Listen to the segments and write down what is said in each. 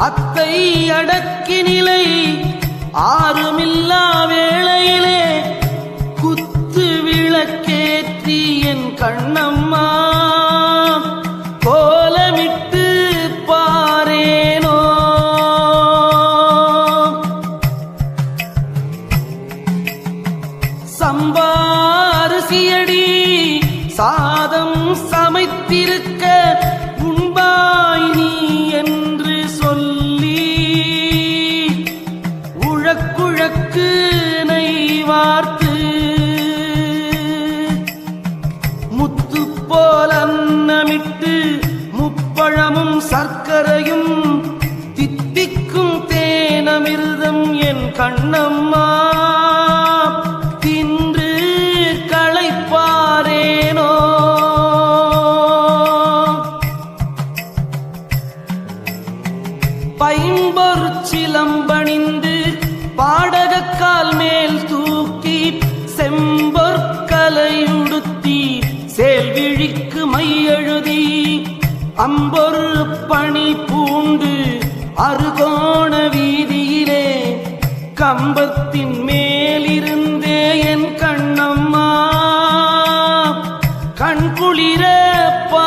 அத்தை அடக்க கண்டம் என் கண்ணம்மா. தின்று களைப்பாரேனோ. பைம்பொரு சிலம்பணிந்து பாடகக்கால் மேல் தூக்கி செம்பொற்கலை உடுத்தி சேல்விழிக்கு மையெழுதி அம்பொரு பணி பூண்டு அருகோணவி கம்பத்தின் மேலிருந்தே என் கண்ணம்மா. கண் குளிரப்பா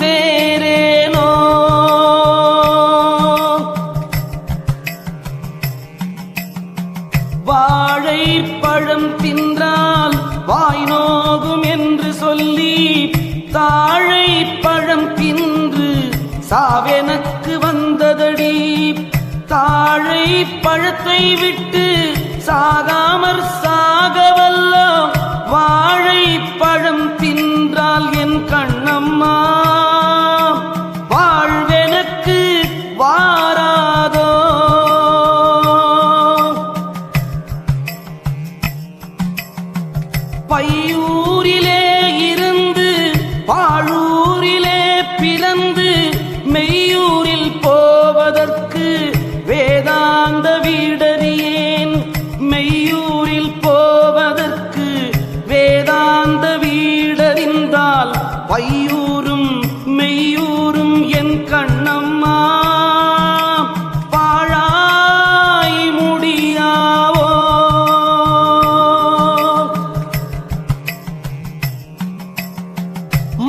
சாவெனக்கு வந்ததடி. தாழை பழத்தை விட்டு சாகாமற் சாகவல்லாம் வாழை பழம் தின்றால் என் கண்ணம்மா. வாழ்வெனக்கு வாராதோ. பையூ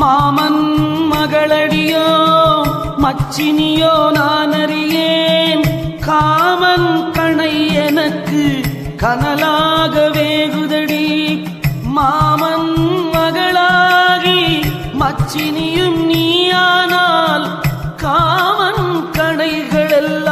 மாமன் மகளடியோ மச்சினியோ நான் அறியேன் காமன் கணை எனக்கு கனலாக வேகுதடி. மாமன் மகளாகி மச்சினியும் நீயானால் காமன் கணைகளெல்லாம்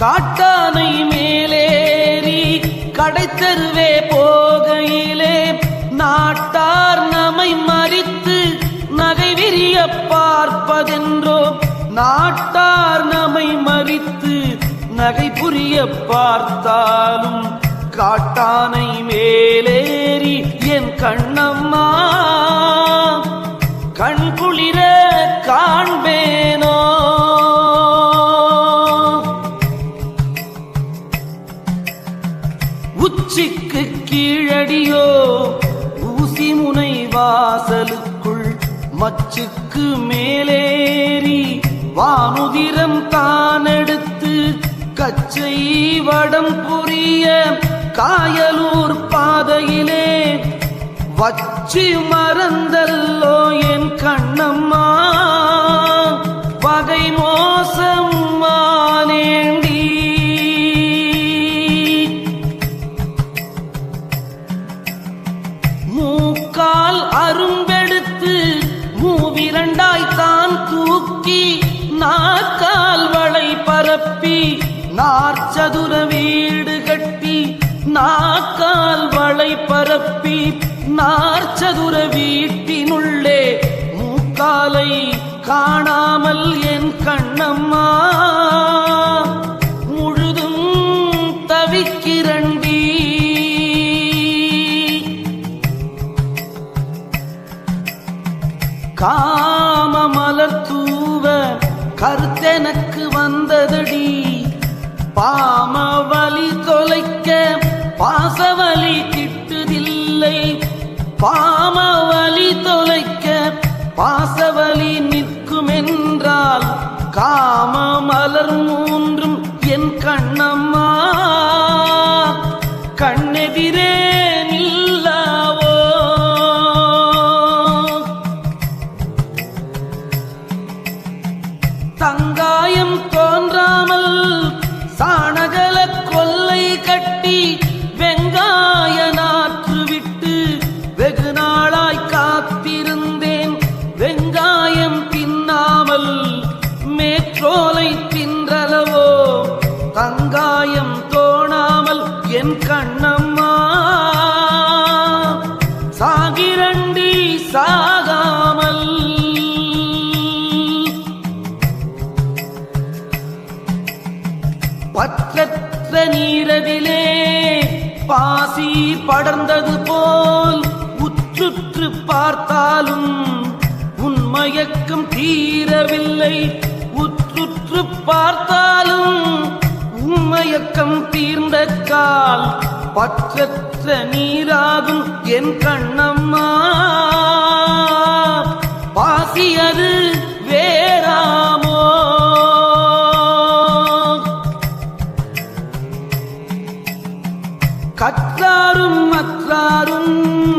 காட்டானை மேலேறி கடைத்தருவே போகையிலே நாட்டார் நம்மை மறித்து நகை விரிய பார்ப்பதென்றோ நாட்டார் நம்மை மறித்து நகை புரிய பார்த்தாலும் காட்டானை மேலேறி என் கண்ணம்மா கண் குளிர காண்பேனோ கீழடியோ ஊசி முனை வாசலுக்குள் மச்சுக்கு மேலேறி வானுதிரம் தானெடுத்து கச்சை வடம் புரிய காயலூர் பாதையிலே வச்சு மறந்தல்லோ என் கண்ணம்மா. வகை மோசம் தூக்கி நாக்கால் வளை பரப்பி நாற்சதுர வீடு கட்டி நாக்கால் வளை பரப்பி நாற்சதுர வீட்டினுள்ளே மூக்காலை காணாமல் என் கண்ணம்மா. முழுதும் தவிக்கிறண்டி. காம மலர் தூவ கருத்தெனக்கு வந்ததடி. பாமவ வெகு நாளாய் காத்திருந்தேன். வெங்காயம் தின்னாமல் மேற்றோலை தின்றளவோ தங்காயம் தோணாமல் என் கண்ணம்மா. சாகிரண்டி சாகாமல். பற்றற்ற நீரவிலே பாசி படர்ந்தது போல் உற்றுற்று பார்த்தாலும் உன்மயக்கம் தீரவில்லை. உற்றுற்று பார்த்தாலும் உன்மயக்கம் தீர்ந்த கால் பற்றற்ற நீராகும் என் கண்ணம்மா. பாசியது வேறாமோ? கற்றாரும் மற்றாரும்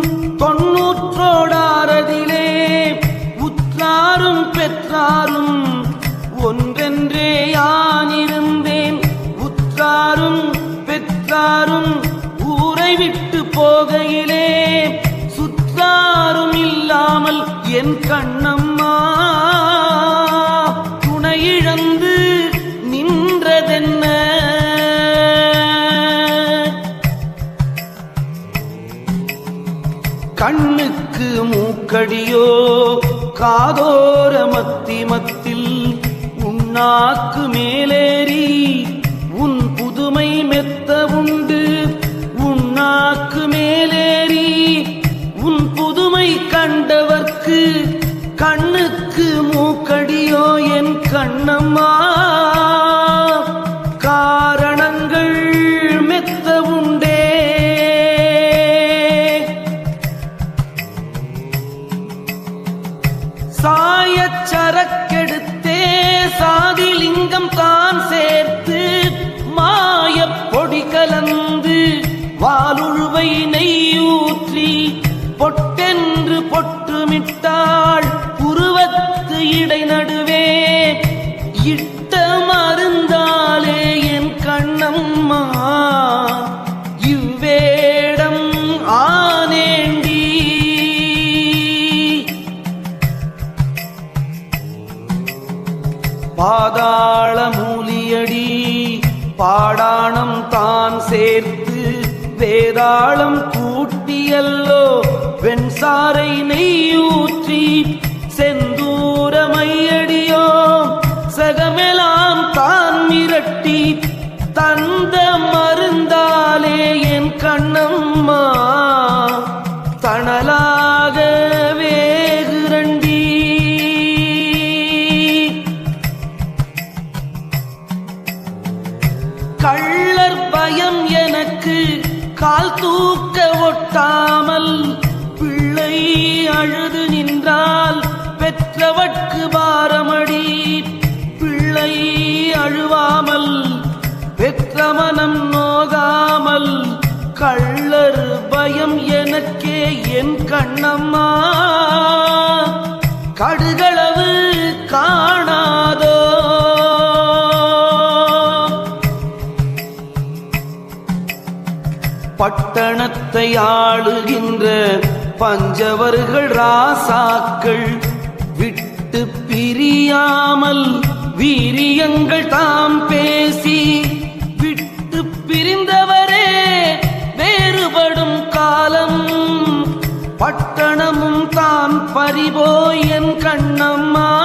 உற்றாரும் பெற்றாரும் ஒன்றென்றே யானிருந்தேன். உற்றாரும் பெற்றாரும் ஊரை விட்டு போகையிலே சுற்றாரும் இல்லாமல் என் கண்ணம்மா துணையிழந்து நின்றதென்ன? கண்ணுக்கு மூக்கடியோ காதோரமத்து உண்ணாக்கு மேலேறி வேதாளம் கூட்டியல்லோ வெண்சாரை நெய்யூற்றி செந்தூரமையடியோ சகமெலாம் தான் மிரட்டி தந்த மருந்தாலே என் கண்ணம்மா. தணலா அழுது நின்றால் பெற்றவற்கு பாரமடி. பிள்ளை அழுவாமல் பெற்ற மனம் நோகாமல் கள்ளர் பயம் எனக்கே என் கண்ணம்மா. கடுகளவு காணாதோ. பட்டணத்தை ஆளுகின்ற பஞ்சவர்கள் ராசாக்கள் விட்டு பிரியாமல் வீரியங்கள் தாம் பேசி விட்டு பிரிந்தவரே வேறுபடும் காலம். பட்டணமும் தான் பறிபோய் என் கண்ணம்மா.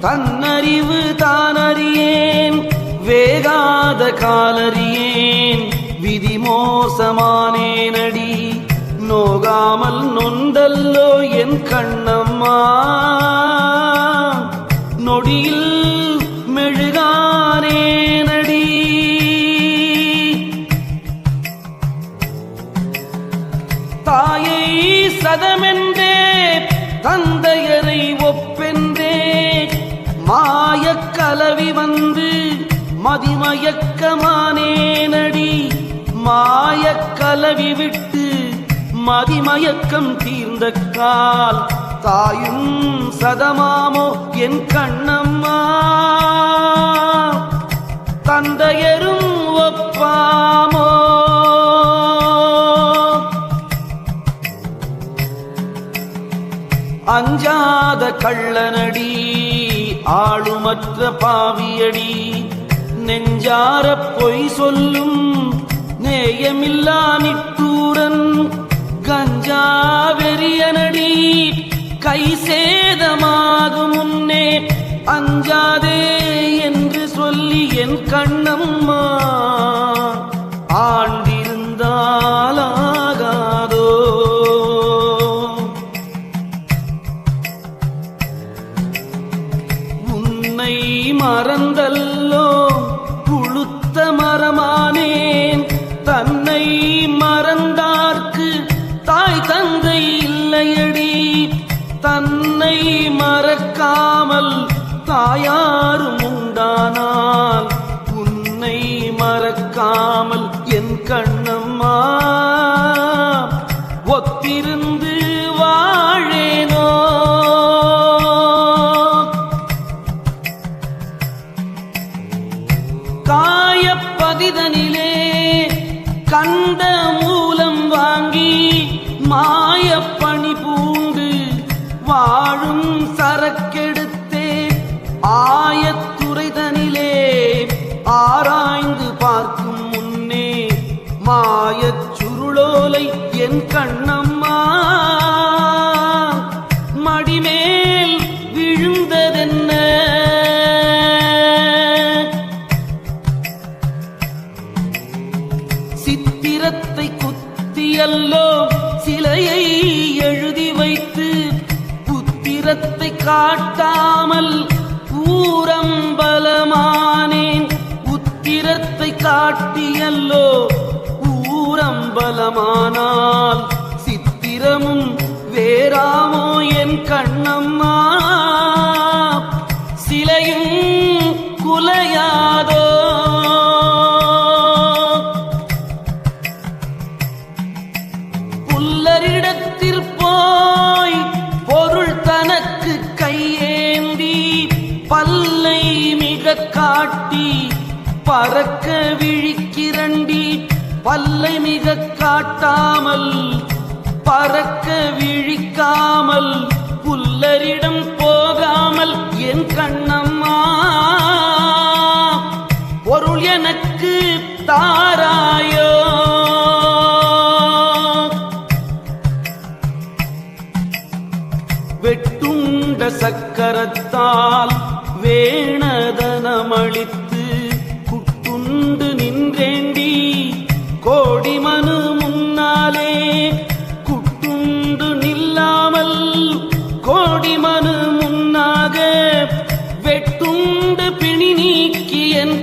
தன்னறிவு தானறியேன் வேகாத காலறியேன் விதி மோசமானேனடி நோகாமல் நொந்தல்லோ என் கண்ணம்மா. நொடியில் மதிமயக்கமானேனடி. மாயக் கலவி விட்டு மதிமயக்கம் தீர்ந்த கால் தாயும் சதமாமோ என் கண்ணம்மா. தந்தையரும் ஒப்பாமோ. அஞ்சாத கள்ளனடி ஆளுமற்ற பாவியடி. நெஞ்சார பொய் சொல்லும் நேயமில்லா நிட்டூரன் கஞ்சா வெறியனடி கை சேதமாகும் முன்னே அஞ்சாதே என்று சொல்லி என் கண்ணம்மா. தாயாரும் உண்டானால் உன்னை மறக்காமல் என் கண்ணம்மா ஆராய்ந்து பார்க்கும் முன்னே மாயச் சுருளோலை என் கண்ணம்மா. மடிமேல் விழுந்ததென்ன? சித்திரத்தை குத்தியல்லோ சிலையை எழுதி வைத்து புத்திரத்தை காட்டாமல் ஊரம்பலமானேன். உத்திரத்தை காட்டியல்லோ ஊரம்பலமானால் சித்திரமும் வேறாமோ என் கண்ணம்மா. சிலையும் குலையாதோ. புல்லரிடத்தில் போய் பொருள் தனக்கு கையேந்தி பல்லை மிக காட்டி பறக்க விழிக்கிறண்டி பல்லை மிக காட்டாமல் பறக்க விழிக்காமல் புல்லரிடம் போகாமல் என் கண்ணம்மா பொருள் எனக்கு தாராயோ. வெட்டுண்ட சக்கரத்தால் வேணதனமளித்த உண்டு நின்றேண்டி. கோடி மனு முன்னாலே குட்டுண்டு நில்லாமல் கோடி மனு முன்னாக வெட்டுண்டு பிணி நீக்கியன்